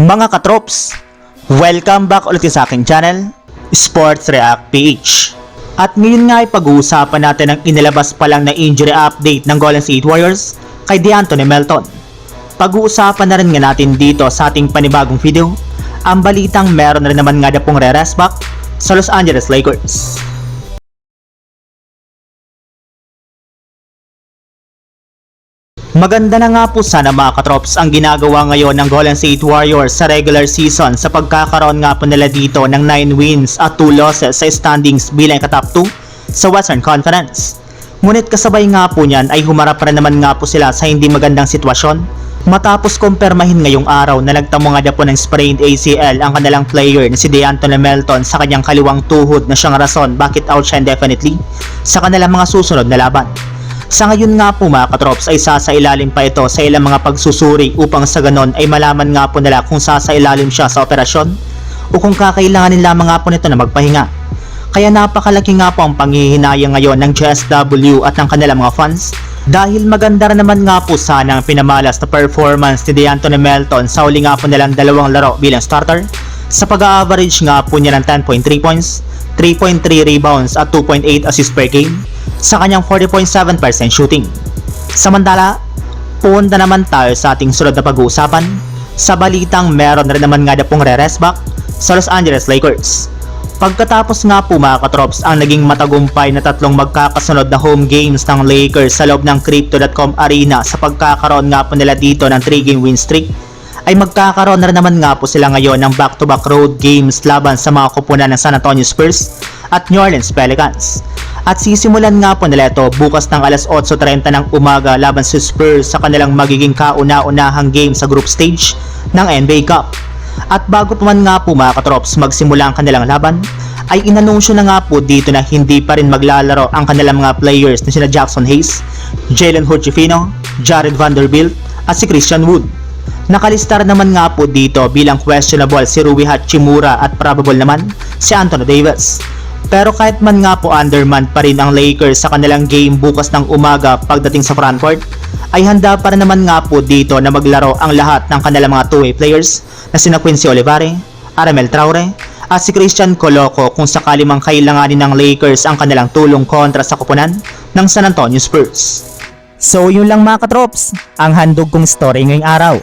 Mga katrops, welcome back ulit sa aking channel, Sports React PH. At ngayon nga ay pag-uusapan natin ang inilabas pa lang na injury update ng Golden State Warriors kay DeAnthony Melton. Pag-uusapan na rin nga natin dito sa ating panibagong video, ang balitang meron na rin naman nga na pong re-rest back sa Los Angeles Lakers. Maganda na nga po sana mga katrops ang ginagawa ngayon ng Golden State Warriors sa regular season sa pagkakaroon nga po nila dito ng 9 wins at 2 losses sa standings bilang katop 2 sa Western Conference. Ngunit kasabay nga po niyan ay humarap rin naman nga po sila sa hindi magandang sitwasyon matapos kumpirmahin ngayong araw na nagtamo nga na po ng sprained ACL ang kanilang player na si DeAnthony Melton sa kanyang kaliwang tuhod na siyang rason bakit out siya indefinitely sa kanilang mga susunod na laban. Sa ngayon nga po mga katrops ay sasailalim pa ito sa ilang mga pagsusuri upang sa ganon ay malaman nga po nila kung sasailalim siya sa operasyon o kung kakailanganin lamang nga po nito na magpahinga. Kaya napakalaki nga po ang panghihinayang ngayon ng GSW at ng kanilang mga fans dahil maganda naman nga po sana ang pinamalas na performance ni DeAnthony Melton sa uli nga po nilang dalawang laro bilang starter sa pag-average nga po niya ng 10.3 points, 3.3 rebounds at 2.8 assists per game sa kanyang 40.7% shooting. Samantala, punta naman tayo sa ating sunod na pag-uusapan sa balitang meron rin naman nga na pong re-rest back sa Los Angeles Lakers. Pagkatapos nga po mga katrops ang naging matagumpay na tatlong magkakasunod na home games ng Lakers sa loob ng Crypto.com Arena sa pagkakaroon nga po nila dito ng 3 game win streak ay magkakaroon na naman nga po sila ngayon ng back-to-back road games laban sa mga kupunan ng San Antonio Spurs at New Orleans Pelicans. At sisimulan nga po nila ito bukas ng alas 8.30 ng umaga laban sa Spurs sa kanilang magiging kauna-unahang game sa group stage ng NBA Cup. At bago pa man nga po mga katrops magsimula ang kanilang laban, ay inanunsyo na nga po dito na hindi pa rin maglalaro ang kanilang mga players na sina Jackson Hayes, Jalen Hood-Schifino, Jared Vanderbilt at si Christian Wood. Nakalistar naman nga po dito bilang questionable si Rui Hachimura at probable naman si Anthony Davis. Pero kahit man nga po underman pa rin ang Lakers sa kanilang game bukas ng umaga pagdating sa Frankfurt, ay handa pa naman nga po dito na maglaro ang lahat ng kanilang mga two-way players na sina Quincy Olivare, Aramel Traore, at si Christian Coloco kung sakali mang kailanganin ng Lakers ang kanilang tulong kontra sa kupunan ng San Antonio Spurs. So yun lang mga katrops, ang handog kong story ngayong araw.